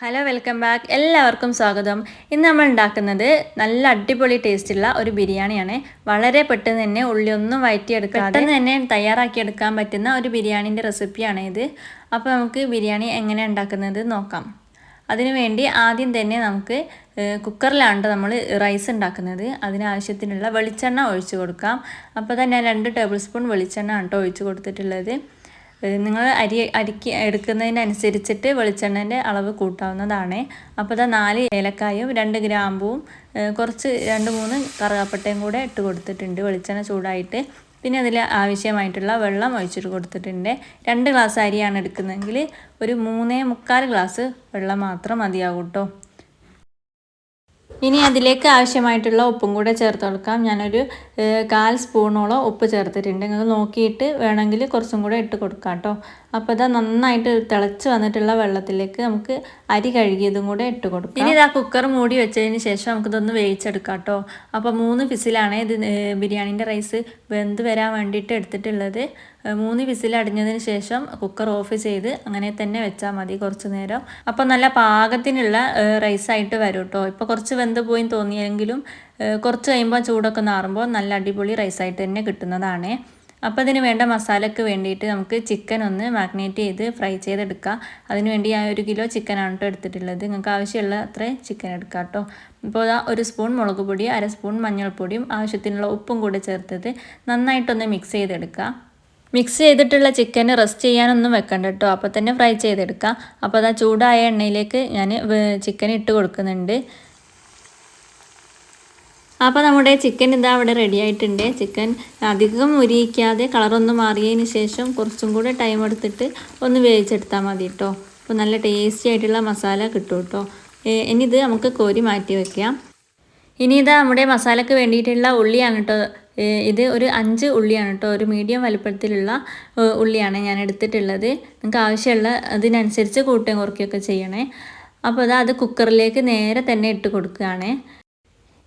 Hello welcome back എല്ലാവർക്കും സ്വാഗതം. ഇന്ന് നമ്മൾ ഉണ്ടാക്കുന്നത് നല്ല അടിപൊളി ടേസ്റ്റുള്ള ഒരു ബിരിയാണിയാണ്. വളരെ പെട്ടെന്ന് തന്നെ ഉള്ളിയൊന്നും വയറ്റിയെടുക്കാതെ പെട്ടെന്ന് തന്നെ തയ്യാറാക്കിയെടുക്കാൻ പറ്റുന്ന ഒരു ബിരിയാണീന്റെ റെസിപ്പിയാണ് ഇത്. അപ്പോൾ നമുക്ക് ബിരിയാണി എങ്ങനെ ഉണ്ടാക്കുന്നത് നോക്കാം. അതിനു വേണ്ടി ആദ്യം തന്നെ നമുക്ക് കുക്കറിലാണ് നമ്മൾ റൈസ് ഉണ്ടാക്കുന്നത്. അതിനാവശ്യത്തിനുള്ള വെളിച്ചെണ്ണ ഒഴിച്ചു കൊടുക്കാം. അപ്പോൾ തന്നെ രണ്ട് ടേബിൾ സ്പൂൺ വെളിച്ചെണ്ണ ആണ് കേട്ടോ ഒഴിച്ചു കൊടുത്തിട്ടുള്ളത്. നിങ്ങൾ അരി അരിക്ക് എടുക്കുന്നതിനനുസരിച്ചിട്ട് വെളിച്ചെണ്ണേന്റെ അളവ് കൂട്ടാവുന്നതാണ്. അപ്പോൾ ഇതാ നാല് ഏലക്കായും രണ്ട് ഗ്രാമ്പുവും കുറച്ച് രണ്ട് മൂന്ന് കറുകപ്പട്ടയും കൂടെ ഇട്ട് കൊടുത്തിട്ടുണ്ട് വെളിച്ചെണ്ണ ചൂടായിട്ട്. പിന്നെ അതിൽ ആവശ്യമായിട്ടുള്ള വെള്ളം ഒഴിച്ചിട്ട് കൊടുത്തിട്ടുണ്ട്. രണ്ട് ഗ്ലാസ് അരിയാണ് എടുക്കുന്നതെങ്കിൽ ഒരു മൂന്നേ മുക്കാൽ ഗ്ലാസ് വെള്ളം മാത്രം മതിയാകും കേട്ടോ. ഇനി അതിലേക്ക് ആവശ്യമായിട്ടുള്ള ഉപ്പും കൂടെ ചേർത്ത് കൊടുക്കാം. ഞാനൊരു കാൽ സ്പൂണോളം ഉപ്പ് ചേർത്തിട്ടുണ്ട്. നിങ്ങൾ നോക്കിയിട്ട് വേണമെങ്കിൽ കുറച്ചും കൂടെ ഇട്ട് കൊടുക്കാം കേട്ടോ. അപ്പോൾ ഇതാ നന്നായിട്ട് തിളച്ച് വന്നിട്ടുള്ള വെള്ളത്തിലേക്ക് നമുക്ക് അരി കഴുകിയതും കൂടെ ഇട്ട് കൊടുക്കാം. ഇനി ഇതാ കുക്കർ മൂടി വെച്ചതിന് ശേഷം നമുക്കിതൊന്ന് വേവിച്ചെടുക്കാം കേട്ടോ. അപ്പോൾ മൂന്ന് ഫിസിലാണ് ഇത് ബിരിയാണീന്റെ റൈസ് വെന്ത് വരാൻ വേണ്ടിയിട്ട് എടുത്തിട്ടുള്ളത്. മൂന്ന് വിസിൽ അടിഞ്ഞതിന് ശേഷം കുക്കർ ഓഫ് ചെയ്ത് അങ്ങനെ തന്നെ വെച്ചാൽ മതി കുറച്ച് നേരം. അപ്പോൾ നല്ല പാകത്തിനുള്ള റൈസായിട്ട് വരും കേട്ടോ ഇപ്പോൾ കുറച്ച് വെന്ത് പോയി തോന്നിയെങ്കിലും കുറച്ച് കഴിയുമ്പോൾ ചൂടൊക്കെ നാറുമ്പോൾ നല്ല അടിപൊളി റൈസായിട്ട് തന്നെ കിട്ടുന്നതാണ്. അപ്പോൾ അതിന് വേണ്ട മസാലയ്ക്ക് വേണ്ടിയിട്ട് നമുക്ക് ചിക്കൻ ഒന്ന് മാഗ്നേറ്റ് ചെയ്ത് ഫ്രൈ ചെയ്തെടുക്കുക അതിന് വേണ്ടി ഞാൻ ഒരു കിലോ ചിക്കൻ ആണ് കേട്ടോ എടുത്തിട്ടുള്ളത്. നിങ്ങൾക്ക് ആവശ്യമുള്ള അത്ര ചിക്കൻ എടുക്കാം കേട്ടോ ഇപ്പോൾ ആ ഒരു സ്പൂൺ മുളക് പൊടി അര സ്പൂൺ മഞ്ഞൾപ്പൊടിയും ആവശ്യത്തിനുള്ള ഉപ്പും കൂടെ ചേർത്തത് നന്നായിട്ടൊന്ന് മിക്സ് ചെയ്തെടുക്കുക മിക്സ് ചെയ്തിട്ടുള്ള ചിക്കൻ റെസ്റ്റ് ചെയ്യാനൊന്നും വെക്കണ്ട കേട്ടോ. അപ്പോൾ തന്നെ ഫ്രൈ ചെയ്തെടുക്കാം. അപ്പോൾ അതാ ചൂടായ എണ്ണയിലേക്ക് ഞാൻ ചിക്കൻ ഇട്ട് കൊടുക്കുന്നുണ്ട്. അപ്പോൾ നമ്മുടെ ചിക്കൻ ഇതാ അവിടെ റെഡി ആയിട്ടുണ്ട്. ചിക്കൻ അധികം ഉരിയിക്കാതെ കളറൊന്ന് മാറിയതിന് ശേഷം കുറച്ചും കൂടെ ടൈം എടുത്തിട്ട് ഒന്ന് വേവിച്ചെടുത്താൽ മതി കേട്ടോ. അപ്പോൾ നല്ല ടേസ്റ്റി ആയിട്ടുള്ള മസാല കിട്ടും കേട്ടോ. ഇനി ഇത് നമുക്ക് കോരി മാറ്റി വയ്ക്കാം ഇനി ഇതാ നമ്മുടെ മസാലയ്ക്ക് വേണ്ടിയിട്ടുള്ള ഉള്ളിയാണ് കേട്ടോ ഇത് ഒരു അഞ്ച് ഉള്ളിയാണ് കേട്ടോ ഒരു മീഡിയം വലുപ്പത്തിലുള്ള ഉള്ളിയാണ് ഞാൻ എടുത്തിട്ടുള്ളത്. നിങ്ങൾക്ക് ആവശ്യമുള്ള അതിനനുസരിച്ച് കൂട്ടുകയും കുറയ്ക്കുകയൊക്കെ ചെയ്യണേ. അപ്പോൾ അത് അത് കുക്കറിലേക്ക് നേരെ തന്നെ ഇട്ട് കൊടുക്കുകയാണ്.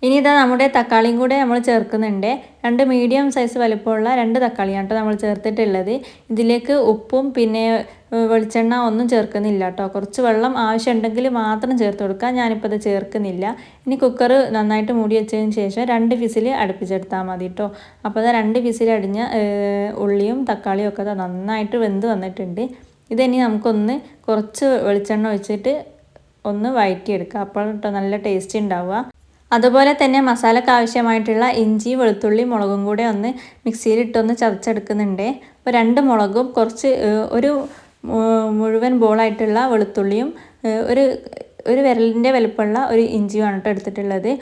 ഇനി ഇതാ നമ്മുടെ തക്കാളിയും കൂടെ നമ്മൾ ചേർക്കുന്നുണ്ട്. രണ്ട് മീഡിയം സൈസ് വലുപ്പമുള്ള രണ്ട് തക്കാളിയാണ് കേട്ടോ നമ്മൾ ചേർത്തിട്ടുള്ളത്. ഇതിലേക്ക് ഉപ്പും പിന്നെ വെളിച്ചെണ്ണ ഒന്നും ചേർക്കുന്നില്ല കേട്ടോ. കുറച്ച് വെള്ളം ആവശ്യമുണ്ടെങ്കിൽ മാത്രം ചേർത്ത് കൊടുക്കുക. ഞാനിപ്പോൾ അത് ചേർക്കുന്നില്ല. ഇനി കുക്കർ നന്നായിട്ട് മൂടി വെച്ചതിന് ശേഷം രണ്ട് വിസിൽ അടുപ്പിച്ചെടുത്താൽ മതി കേട്ടോ. അപ്പോൾ രണ്ട് വിസിൽ അടിഞ്ഞ ഉള്ളിയും തക്കാളിയും ഒക്കെ നന്നായിട്ട് വെന്ത് വന്നിട്ടുണ്ട്. ഇതിനി നമുക്കൊന്ന് കുറച്ച് വെളിച്ചെണ്ണ ഒഴിച്ചിട്ട് ഒന്ന് വഴറ്റിയെടുക്കുക അപ്പോൾ കേട്ടോ നല്ല ടേസ്റ്റ് ഉണ്ടാവുക. അതുപോലെ തന്നെ മസാലക്ക് ആവശ്യമായിട്ടുള്ള ഇഞ്ചി വെളുത്തുള്ളി മുളകും കൂടെ ഒന്ന് മിക്സിയിലിട്ടൊന്ന് ചതച്ചെടുക്കുന്നുണ്ട്. അപ്പോൾ രണ്ട് മുളകും കുറച്ച് ഒരു മുഴുവൻ ബോളായിട്ടുള്ള വെളുത്തുള്ളിയും ഒരു ഒരു വിരലിന്റെ വലുപ്പമുള്ള ഒരു ഇഞ്ചിയുമാണ് കേട്ടോ എടുത്തിട്ടുള്ളത്.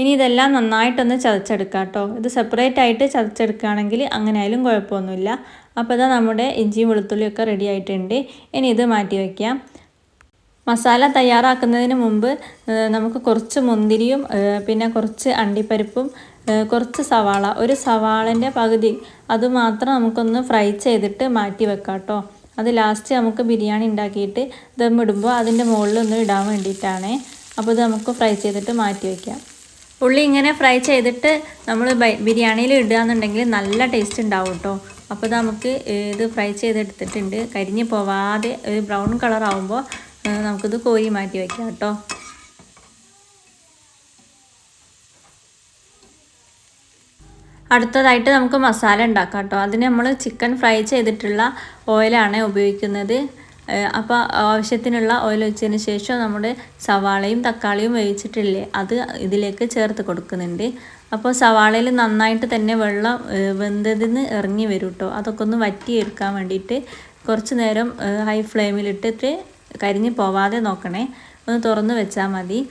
ഇനി ഇതെല്ലാം നന്നായിട്ടൊന്ന് ചതച്ചെടുക്കാം കേട്ടോ. ഇത് സെപ്പറേറ്റ് ആയിട്ട് ചതച്ചെടുക്കുകയാണെങ്കിൽ അങ്ങനെ ആയാലും കുഴപ്പമൊന്നുമില്ല. അപ്പോൾ ഇതാ നമ്മുടെ ഇഞ്ചിയും വെളുത്തുള്ളിയൊക്കെ റെഡി ആയിട്ടുണ്ട്. ഇനി ഇത് മാറ്റി വയ്ക്കാം. മസാല തയ്യാറാക്കുന്നതിന് മുമ്പ് നമുക്ക് കുറച്ച് മുന്തിരിയും പിന്നെ കുറച്ച് അണ്ടിപ്പരിപ്പും കുറച്ച് സവാള. ഒരു സവാളന്റെ പകുതി അതുമാത്രം നമുക്കൊന്ന് ഫ്രൈ ചെയ്തിട്ട് മാറ്റി വെക്കാം കേട്ടോ അത് ലാസ്റ്റ് നമുക്ക് ബിരിയാണി ഉണ്ടാക്കിയിട്ട് ദമ്മിടുമ്പോൾ അതിന്റെ മുകളിൽ ഒന്ന് ഇടാൻ വേണ്ടിയിട്ടാണ്. അപ്പോൾ ഇത് നമുക്ക് ഫ്രൈ ചെയ്തിട്ട് മാറ്റി വയ്ക്കാം ഉള്ളി ഇങ്ങനെ ഫ്രൈ ചെയ്തിട്ട് നമ്മൾ ബിരിയാണിയിൽ ഇടുക എന്നുണ്ടെങ്കിൽ നല്ല ടേസ്റ്റ് ഉണ്ടാവും കേട്ടോ അപ്പോൾ നമുക്ക് ഇത് ഫ്രൈ ചെയ്തെടുത്തിട്ടുണ്ട്. കരിഞ്ഞ് പോവാതെ ഒരു ബ്രൗൺ കളറാവുമ്പോൾ നമുക്കിത് കോരി മാറ്റി വയ്ക്കാം കേട്ടോ. അടുത്തതായിട്ട് നമുക്ക് മസാല ഉണ്ടാക്കാം കേട്ടോ. അതിന് നമ്മൾ ചിക്കൻ ഫ്രൈ ചെയ്തിട്ടുള്ള ഓയിലാണ് ഉപയോഗിക്കുന്നത്. അപ്പോൾ ആവശ്യത്തിനുള്ള ഓയിൽ വെച്ചതിന് ശേഷം നമ്മുടെ സവാളയും തക്കാളിയും വേവിച്ചിട്ടില്ലേ അത് ഇതിലേക്ക് ചേർത്ത് കൊടുക്കുന്നുണ്ട്. അപ്പോൾ സവാളയിൽ നന്നായിട്ട് തന്നെ വെള്ളം വെന്തതിന് ഇറങ്ങി വരും കേട്ടോ. അതൊക്കെ ഒന്ന് വറ്റിയെടുക്കാൻ വേണ്ടിയിട്ട് കുറച്ച് നേരം ഹൈ ഫ്ലെയിമിലിട്ടിട്ട് കരിഞ്ഞ് പോവാതെ നോക്കണേ. ഒന്ന് തുറന്ന് വെച്ചാൽ മതി.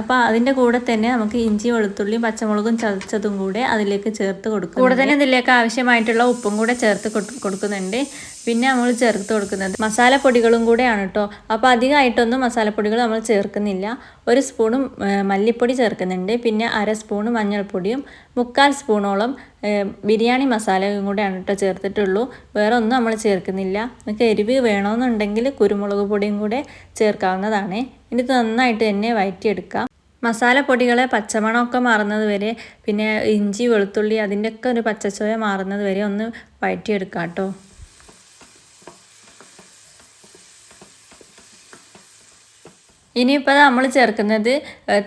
അപ്പോൾ അതിന്റെ കൂടെ തന്നെ നമുക്ക് ഇഞ്ചി വെളുത്തുള്ളിയും പച്ചമുളകും ചതച്ചതും കൂടെ അതിലേക്ക് ചേർത്ത് കൊടുക്കും കൂടെ തന്നെ ഇതിലേക്ക് ആവശ്യമായിട്ടുള്ള ഉപ്പും കൂടെ ചേർത്ത് കൊടുക്കുന്നുണ്ട്. പിന്നെ നമ്മൾ ചേർത്ത് കൊടുക്കുന്നത് മസാലപ്പൊടികളും കൂടെയാണ് കേട്ടോ അപ്പോൾ അധികമായിട്ടൊന്നും മസാലപ്പൊടികൾ നമ്മൾ ചേർക്കുന്നില്ല. ഒരു സ്പൂണും മല്ലിപ്പൊടി ചേർക്കുന്നുണ്ട്. പിന്നെ അര സ്പൂണ് മഞ്ഞൾപ്പൊടിയും മുക്കാൽ സ്പൂണോളം ബിരിയാണി മസാലയും കൂടെയാണ് കേട്ടോ ചേർത്തിട്ടുള്ളൂ. വേറെ ഒന്നും നമ്മൾ ചേർക്കുന്നില്ല. നിങ്ങൾക്ക് എരിവ് വേണമെന്നുണ്ടെങ്കിൽ കുരുമുളക് പൊടിയും കൂടെ ചേർക്കാവുന്നതാണ്. ഇനി നന്നായിട്ട് തന്നെ വയറ്റിയെടുക്കാം. മസാലപ്പൊടികളെ പച്ചമണമൊക്കെ മാറുന്നത് വരെ പിന്നെ ഇഞ്ചി വെളുത്തുള്ളി അതിന്റെയൊക്കെ ഒരു പച്ചച്ചോയ മാറുന്നത് വരെ ഒന്ന് വയറ്റിയെടുക്കാം കേട്ടോ. ഇനിയിപ്പോൾ നമ്മൾ ചേർക്കുന്നത്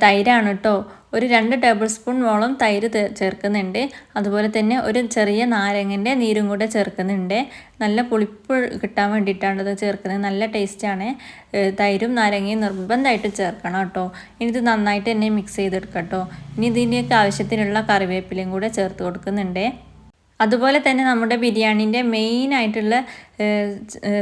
തൈരാണ് കേട്ടോ ഒരു രണ്ട് ടേബിൾ സ്പൂൺ മോളം തൈര് ചേർക്കുന്നുണ്ട്. അതുപോലെ തന്നെ ഒരു ചെറിയ നാരങ്ങന്റെ നീരും കൂടെ ചേർക്കുന്നുണ്ട്. നല്ല പുളിപ്പ് കിട്ടാൻ വേണ്ടിയിട്ടാണ് ഇത് ചേർക്കുന്നത്. നല്ല ടേസ്റ്റാണ് തൈരും നാരങ്ങയും നിർബന്ധമായിട്ട് ചേർക്കണം കേട്ടോ ഇനി ഇത് നന്നായിട്ട് തന്നെ മിക്സ് ചെയ്തെടുക്കാം കേട്ടോ ഇനി ഇതിന്റെയൊക്കെ ആവശ്യത്തിനുള്ള കറിവേപ്പിലയും കൂടെ ചേർത്ത് കൊടുക്കുന്നുണ്ട്. അതുപോലെ തന്നെ നമ്മുടെ ബിരിയാണീന്റെ മെയിൻ ആയിട്ടുള്ള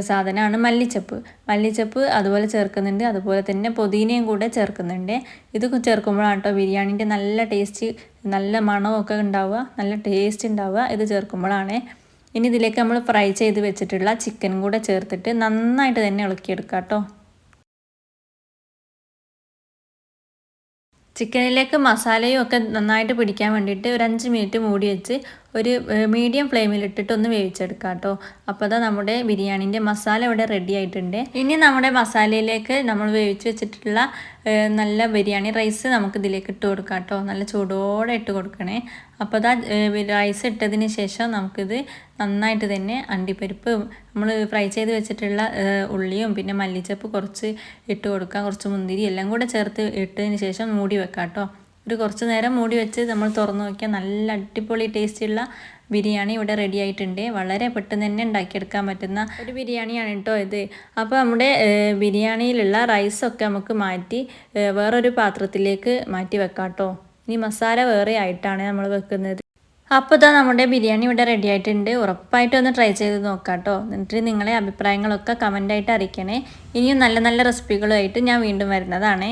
സാധനമാണ് മല്ലിച്ചപ്പ്. മല്ലിച്ചപ്പ് അതുപോലെ ചേർക്കുന്നുണ്ട്. അതുപോലെ തന്നെ പുതിനയും കൂടെ ചേർക്കുന്നുണ്ട്. ഇത് ചേർക്കുമ്പോഴാണ് കേട്ടോ ബിരിയാണീന്റെ നല്ല ടേസ്റ്റ് നല്ല മണമൊക്കെ ഉണ്ടാവുക. നല്ല ടേസ്റ്റ് ഉണ്ടാവുക. ഇത് ചേർക്കുമ്പോഴാണ്. ഇനി ഇതിലേക്ക് നമ്മൾ ഫ്രൈ ചെയ്ത് വെച്ചിട്ടുള്ള ചിക്കൻ കൂടെ ചേർത്തിട്ട് നന്നായിട്ട് തന്നെ ഇളക്കിയെടുക്കാം കേട്ടോ. ചിക്കനിലേക്ക് മസാലയും ഒക്കെ നന്നായിട്ട് പിടിക്കാൻ വേണ്ടിയിട്ട് ഒരു അഞ്ച് മിനിറ്റ് മൂടി വെച്ച് ഒരു മീഡിയം ഫ്ലെയിമിൽ ഇട്ടിട്ട് ഒന്ന് വേവിച്ചെടുക്കാം കേട്ടോ. അപ്പോൾ അതാ നമ്മുടെ ബിരിയാണീന്റെ മസാല ഇവിടെ റെഡി ആയിട്ടുണ്ട്. ഇനി നമ്മുടെ മസാലയിലേക്ക് നമ്മൾ വേവിച്ച് വെച്ചിട്ടുള്ള നല്ല ബിരിയാണി റൈസ് നമുക്ക് ഇതിലേക്ക് ഇട്ട് കൊടുക്കാം കേട്ടോ. നല്ല ചൂടോടെ ഇട്ട് കൊടുക്കണേ. അപ്പോൾ അതാ റൈസ് ഇട്ടതിന് ശേഷം നമുക്കിത് നന്നായിട്ട് തന്നെ അണ്ടിപ്പരിപ്പ് നമ്മൾ ഫ്രൈ ചെയ്ത് വെച്ചിട്ടുള്ള ഉള്ളിയും പിന്നെ മല്ലിച്ചപ്പ് കുറച്ച് ഇട്ട് കൊടുക്കാം. കുറച്ച് മുന്തിരി എല്ലാം കൂടെ ചേർത്ത് ഇട്ടതിന് ശേഷം മൂടി വെക്കാം കേട്ടോ. ഒരു കുറച്ച് നേരം മൂടി വെച്ച് നമ്മൾ തുറന്നു നോക്കിയാൽ നല്ല അടിപൊളി ടേസ്റ്റുള്ള ബിരിയാണി ഇവിടെ റെഡി ആയിട്ടുണ്ട്. വളരെ പെട്ടെന്ന് തന്നെ ഉണ്ടാക്കിയെടുക്കാൻ പറ്റുന്ന ഒരു ബിരിയാണിയാണ് കേട്ടോ ഇത്. അപ്പോൾ നമ്മുടെ ബിരിയാണിയിലുള്ള റൈസൊക്കെ നമുക്ക് മാറ്റി വേറൊരു പാത്രത്തിലേക്ക് മാറ്റി വെക്കാം കേട്ടോ. ഇനി മസാല വേറെ ആയിട്ടാണ് നമ്മൾ വെക്കുന്നത്. അപ്പോൾ ഇതാ നമ്മുടെ ബിരിയാണി ഇവിടെ റെഡി ആയിട്ടുണ്ട്. ഉറപ്പായിട്ടും ഒന്ന് ട്രൈ ചെയ്ത് നോക്കാം കേട്ടോ. എന്നിട്ട് നിങ്ങളെ അഭിപ്രായങ്ങളൊക്കെ കമന്റായിട്ട് അറിയിക്കണേ. ഇനിയും നല്ല നല്ല റെസിപ്പികളുമായിട്ട് ഞാൻ വീണ്ടും വരുന്നതാണേ.